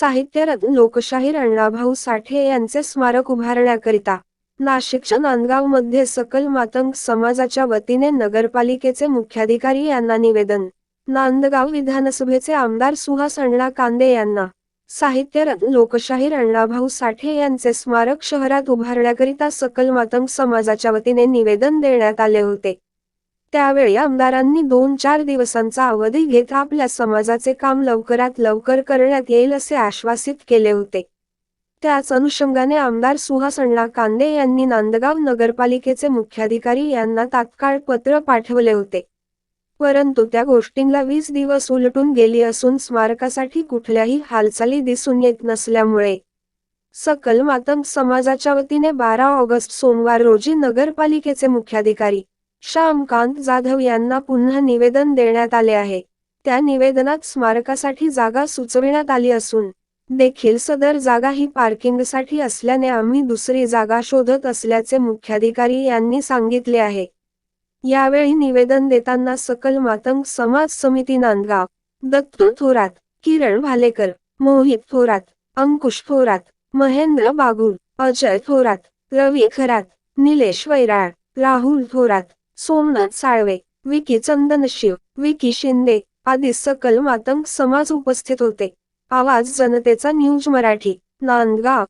साहित्यरत्न लोकशाहीर अण्णाभाऊ साठे यांचे स्मारक उभारण्याकरिता नाशिकच्या नांदगावमध्ये सकल मातंग समाजाच्या वतीने नगरपालिकेचे मुख्याधिकारी यांना निवेदन. नांदगाव विधानसभेचे आमदार सुहास अण्णा कांदे यांना साहित्यरत्न लोकशाहीर अण्णाभाऊ साठे यांचे स्मारक शहरात उभारण्याकरिता सकल मातंग समाजाच्या वतीने निवेदन देण्यात आले होते. त्यावेळी आमदारांनी दोन चार दिवसांचा अवधी घेत आपल्या समाजाचे काम लवकरात लवकर करण्यात येईल असे आश्वासित केले होते. त्याच अनुषंगाने आमदार सुहास अण्णा कांदे यांनी नांदगाव नगरपालिकेचे मुख्याधिकारी यांना तात्काळ पत्र पाठवले होते. परंतु त्या गोष्टींना वीस दिवस उलटून गेली असून स्मारकासाठी कुठल्याही हालचाली दिसून येत नसल्यामुळे. सकल मातम समाजाच्या वतीने बारा ऑगस्ट सोमवार रोजी नगरपालिकेचे मुख्याधिकारी श्यामकांत जाधव यांना पुन्हा निवेदन देण्यात आले आहे. त्या निवेदनात स्मारकासाठी जागा सुचविण्यात आली असून देखील सदर जागा ही पार्किंगसाठी असल्याने आम्ही दुसरी जागा शोधत असल्याचे मुख्याधिकारी यांनी सांगितले आहे. यावेळी निवेदन देताना सकल मातंग समाज समिती नांदगाव दत्तू थोरात किरण भालेकर मोहित थोरात अंकुश थोरात महेंद्र बागुल अजय थोरात रवी खरात निलेश वैराळ राहुल थोरात सोमनाथ साळवे विकी चंदनशिव विकी शिंदे आदी सकल मातंग समाज उपस्थित होते. आवाज जनतेचा न्यूज मराठी नांदगाव.